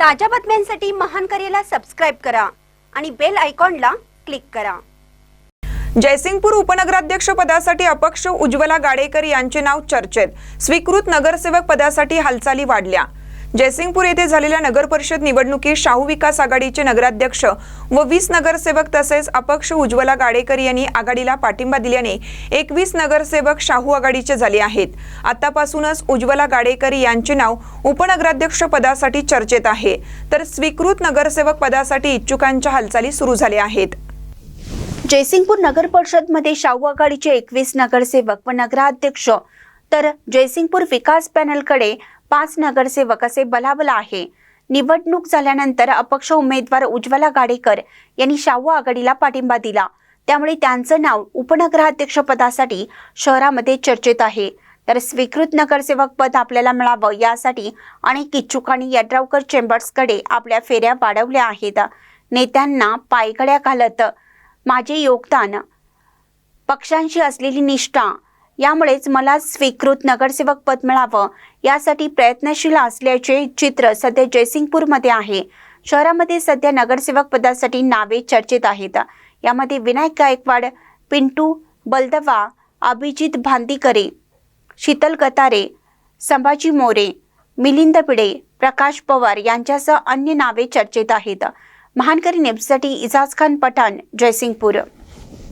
ताज्या बातम्यांसाठी महान करेला सबस्क्राईब करा आणि बेल आयकॉनला क्लिक करा. जयसिंगपूर उपनगराध्यक्ष पदासाठी अपक्ष उज्ज्वला गाडेकर यांचे नाव चर्चेत. स्वीकृत नगरसेवक पदासाठी हालचाली वाढल्या. जयसिंगपूर येथे झालेल्या नगर परिषद निवडणुकीत शाहू विकास आघाडीचे नगराध्यक्ष व वीस नगरसेवक तसेच अपक्ष उज्ज्वला गाडेकर यांनी आघाडीला पाठिंबा दिल्याने एकवीस नगरसेवक शाहू आघाडीचे झाले आहेत. आतापासूनच उज्ज्वला गाडेकर यांचे नाव उपनगराध्यक्ष पदासाठी चर्चेत आहे. तर स्वीकृत नगरसेवक पदासाठी इच्छुकांच्या हालचाली सुरू झाल्या आहेत. जयसिंगपूर नगर परिषदमध्ये शाहू आघाडीचे एकवीस नगरसेवक व नगराध्यक्ष तर जयसिंगपूर विकास पॅनलकडे पाच नगरसेवक असे बलाबला आहे. निवडणूक झाल्यानंतर अपक्ष उमेदवार उज्ज्वला गाडेकर यांनी शाहू आघाडीला पाठिंबा दिला. त्यामुळे त्यांचं नाव उपनगराध्यक्षपदासाठी शहरामध्ये चर्चेत आहे. तर स्वीकृत नगरसेवक पद आपल्याला मिळावं यासाठी अनेक इच्छुकांनी यड्रावकर चेंबर्सकडे आपल्या फेऱ्या वाढवल्या आहेत. नेत्यांना पायघड्या घालत माझे योगदान. पक्षांशी असलेली निष्ठा यामुळेच मला स्वीकृत नगरसेवक पद मिळावं यासाठी प्रयत्नशील असल्याचे चित्र सध्या जयसिंगपूरमध्ये आहे. शहरामध्ये सध्या नगरसेवक पदासाठी नावे चर्चेत आहेत. यामध्ये विनायक गायकवाड पिंटू बलदवा अभिजित भांदीकरे शीतल गतारे संभाजी मोरे मिलिंद पिडे प्रकाश पवार यांच्यासह अन्य नावे चर्चेत आहेत. महानकरी न्यूजसाठी इजाज खान पठाण जयसिंगपूर.